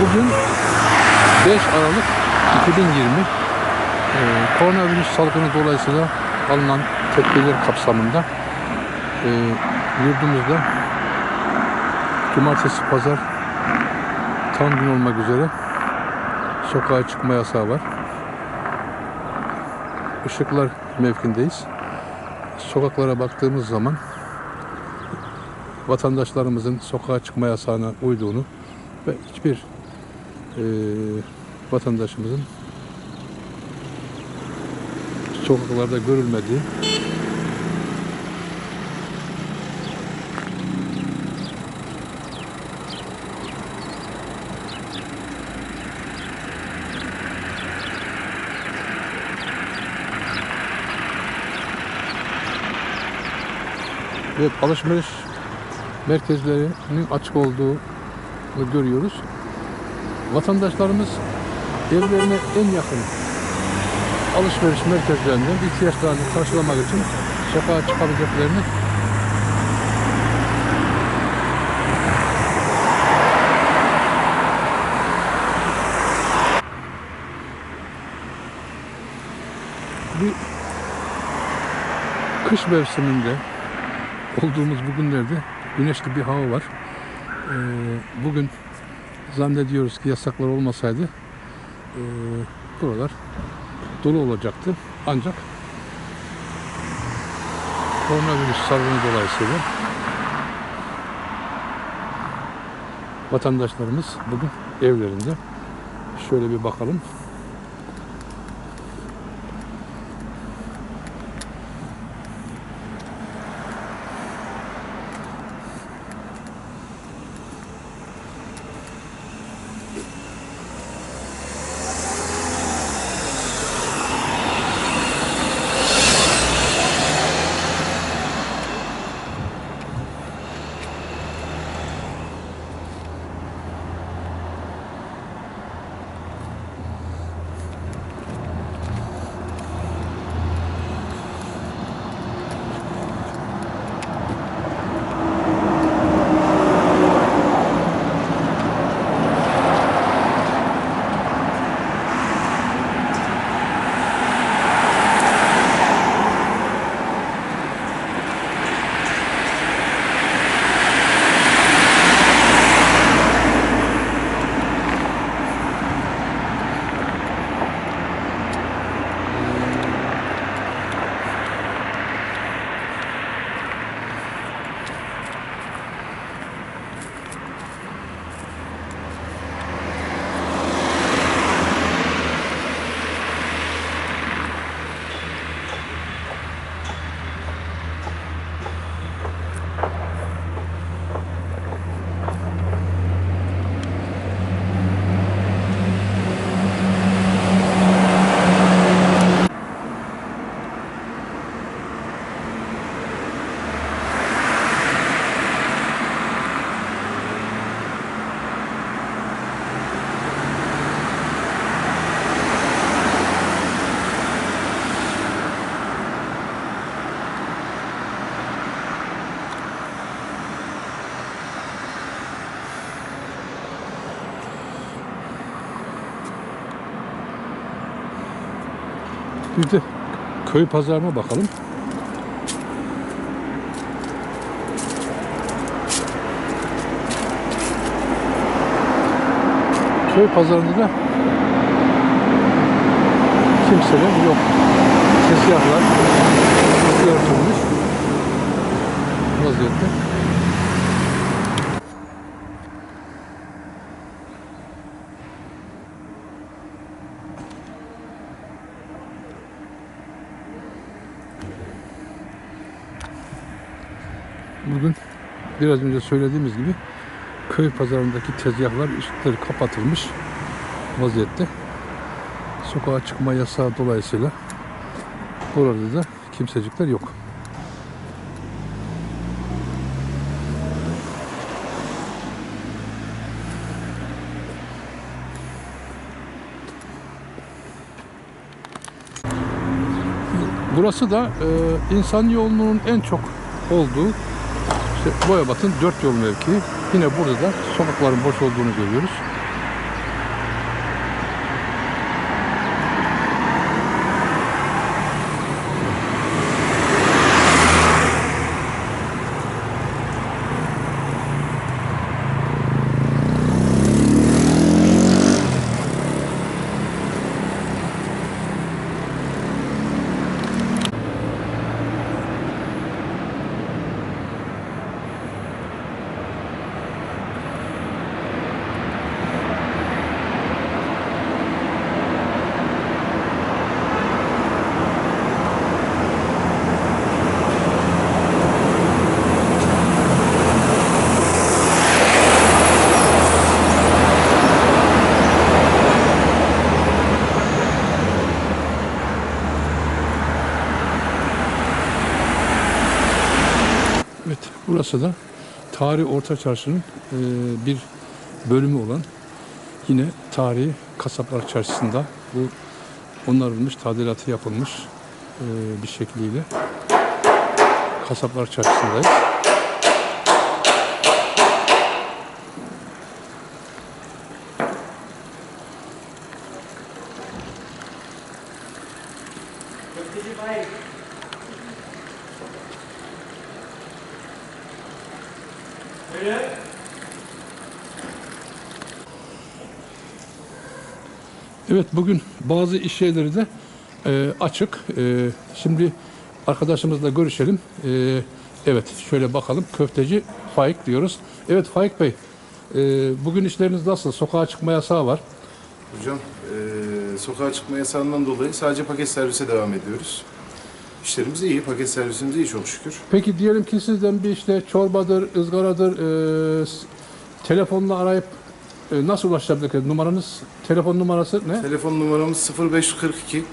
Bugün 5 Aralık 2020 Ee, koronavirüs salgını dolayısıyla alınan tedbirler kapsamında e, yurdumuzda cumartesi pazar tam gün olmak üzere sokağa çıkma yasağı var. Işıklar mevkindeyiz. Sokaklara baktığımız zaman vatandaşlarımızın sokağa çıkma yasağına uyduğunu ve hiçbir e, vatandaşımızın sokaklarda görülmediği ve alışveriş merkezlerinin açık olduğunu görüyoruz. Vatandaşlarımız evlerine en yakın alışveriş merkezlerinden ihtiyaçlarını karşılamak için sokağa çıkabileceklerini bir kış mevsiminde olduğumuz bugünlerde güneşli bir hava var. Ee, bugün zannediyoruz ki yasaklar olmasaydı ee, buralar dolu olacaktı. Ancak koronavirüs salgını dolayısıyla vatandaşlarımız bugün evlerinde. Şöyle bir bakalım. Bir de köy pazarına bakalım. Köy pazarında da kimseler yok. Tezgahlar örtülmüş vaziyette. Bugün biraz önce söylediğimiz gibi köy pazarındaki tezgahlar üstleri kapatılmış vaziyette. Sokağa çıkma yasağı dolayısıyla burada da kimsecikler yok. Burası da e, insan yoğunluğunun en çok olduğu işte Boyabat'ın dört yol mevkii. Yine burada da sokakların boş olduğunu görüyoruz. Evet, burası da Tarih Orta Çarşı'nın e, bir bölümü olan yine tarihi Kasaplar Çarşısı'nda bu onarılmış, tadilatı yapılmış e, bir şekliyle Kasaplar Çarşısı'ndayız. Evet bugün bazı iş yerleri de e, açık. E, şimdi arkadaşımızla görüşelim. E, evet şöyle bakalım. Köfteci Faik diyoruz. Evet Faik Bey e, bugün işleriniz nasıl? Sokağa çıkma yasağı var. Hocam eee sokağa çıkma yasağından dolayı sadece paket servise devam ediyoruz. İşlerimiz iyi, paket servisimiz iyi çok şükür. Peki diyelim ki sizden bir işte çorbadır, ızgaradır, e, s- telefonla arayıp e, nasıl ulaşabilir? Numaranız, telefon numarası ne? Telefon numaramız 0542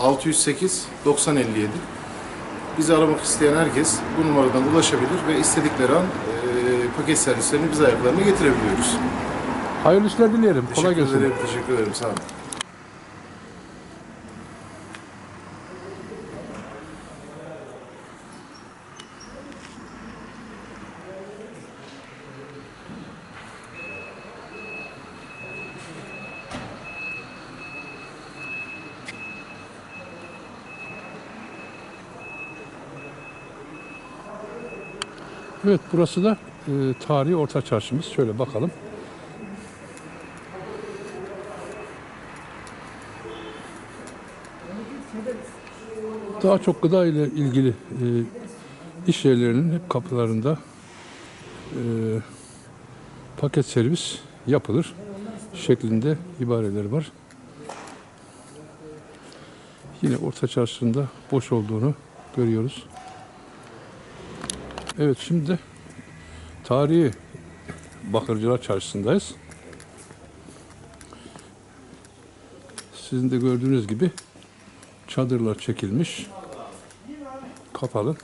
608 9057. Bizi aramak isteyen herkes bu numaradan ulaşabilir ve istedikleri an eee, paket servislerini biz ayaklarına getirebiliyoruz. Hayırlı işler dilerim. Kolay Teşekkür gelsin. ederim, teşekkür ederim. Sağ olun. Evet burası da e, tarihi orta çarşımız. Şöyle bakalım. Daha çok gıda ile ilgili e, iş yerlerinin hep kapılarında e, paket servis yapılır şeklinde ibareler var. Yine orta çarşında boş olduğunu görüyoruz. Evet şimdi tarihi Bakırcılar Çarşısı'ndayız. Sizin de gördüğünüz gibi çadırlar çekilmiş. Kapalı.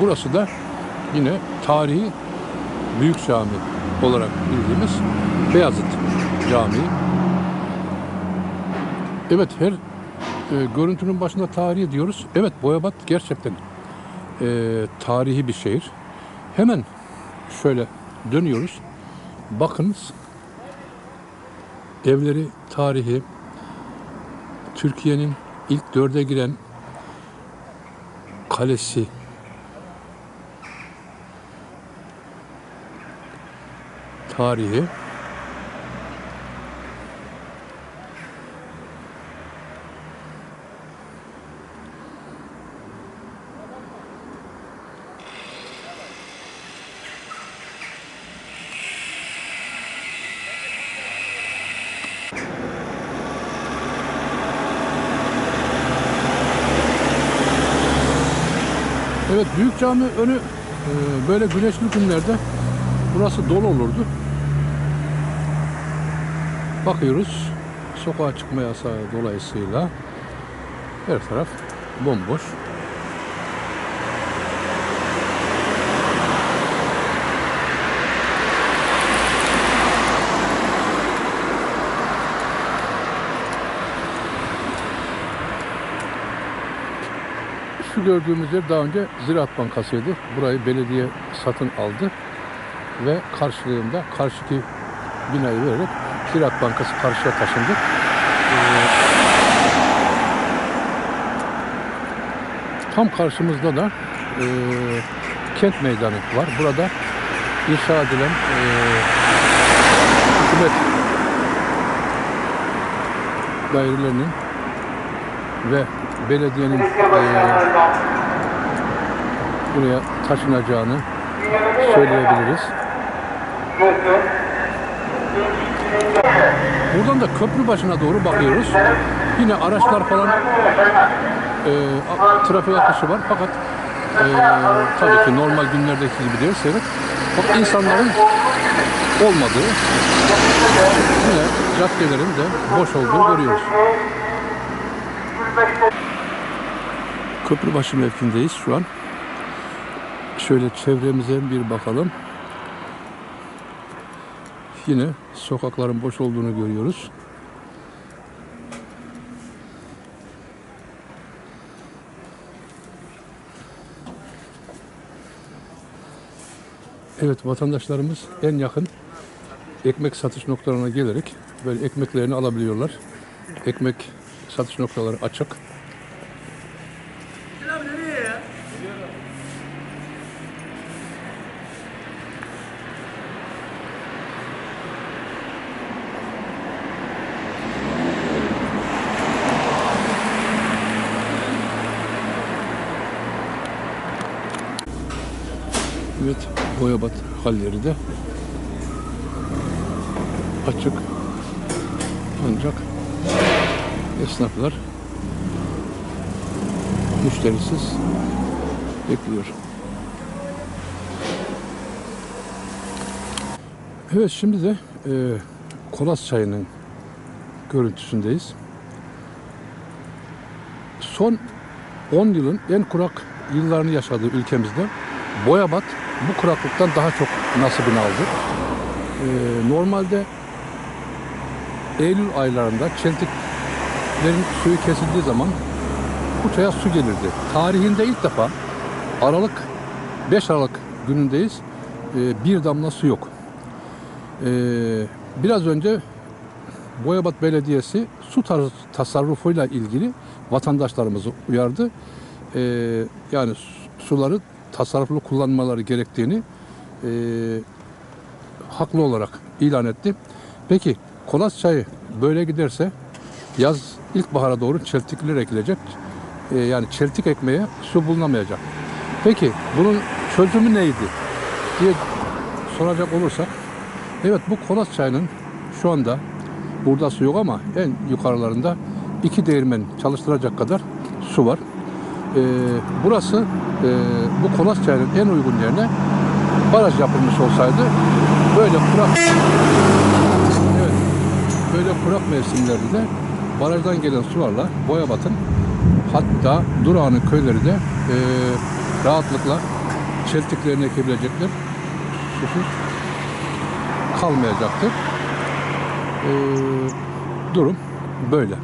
Burası da yine tarihi Büyük Cami olarak bildiğimiz Beyazıt Camii. Evet her e, görüntünün başında tarihi diyoruz. Evet Boyabat gerçekten e, tarihi bir şehir. Hemen şöyle dönüyoruz. Bakınız evleri tarihi. Türkiye'nin ilk dörde giren kalesi tarihi. Evet büyük cami önü e, böyle güneşli günlerde burası dolu olurdu. Bakıyoruz sokağa çıkma yasağı dolayısıyla her taraf bomboş. Şu gördüğümüz yer daha önce Ziraat Bankası'ydı. Burayı belediye satın aldı ve karşılığında karşıki binayı vererek Ziraat Bankası karşıya taşındı. Ee, tam karşımızda da e, kent meydanı var. Burada inşa edilen e, hükümet dairelerinin ve belediyenin e, buraya taşınacağını söyleyebiliriz. Buradan da köprü başına doğru bakıyoruz. Yine araçlar falan e, trafik akışı var fakat e, tabii ki normal günlerdeki gibi değil evet. Fakat insanların olmadığı yine caddelerin de boş olduğunu görüyoruz. Köprübaşı mevkindeyiz şu an. Şöyle çevremize bir bakalım. Yine sokakların boş olduğunu görüyoruz. Evet vatandaşlarımız en yakın ekmek satış noktalarına gelerek böyle ekmeklerini alabiliyorlar. Ekmek satış noktaları açık. Evet, Boyabat halleri de açık. Ancak esnaflar müşterisiz bekliyor. Evet şimdi de e, Kolas çayının görüntüsündeyiz. Son 10 yılın en kurak yıllarını yaşadığı ülkemizde Boyabat bu kuraklıktan daha çok nasibini aldı. Ee, normalde Eylül aylarında çeltiklerin suyu kesildiği zaman bu çaya su gelirdi. Tarihinde ilk defa Aralık 5 Aralık günündeyiz. Ee, bir damla su yok. Ee, biraz önce Boyabat Belediyesi su tasarrufuyla ilgili vatandaşlarımızı uyardı. Ee, yani su- suları tasarruflu kullanmaları gerektiğini e, haklı olarak ilan etti. Peki kolas çayı böyle giderse yaz ilkbahara doğru çeltikler ekilecek. E, yani çeltik ekmeye su bulunamayacak. Peki bunun çözümü neydi diye soracak olursak evet bu kolas çayının şu anda burada su yok ama en yukarılarında iki değirmen çalıştıracak kadar su var. Ee, burası e, bu kolas çayının en uygun yerine baraj yapılmış olsaydı böyle kurak evet, böyle kurak mevsimlerde de barajdan gelen sularla Boyabat'ın hatta Durağan'ın köyleri de e, rahatlıkla çeltiklerini ekebilecekler. Susuz kalmayacaktır. Ee, durum böyle.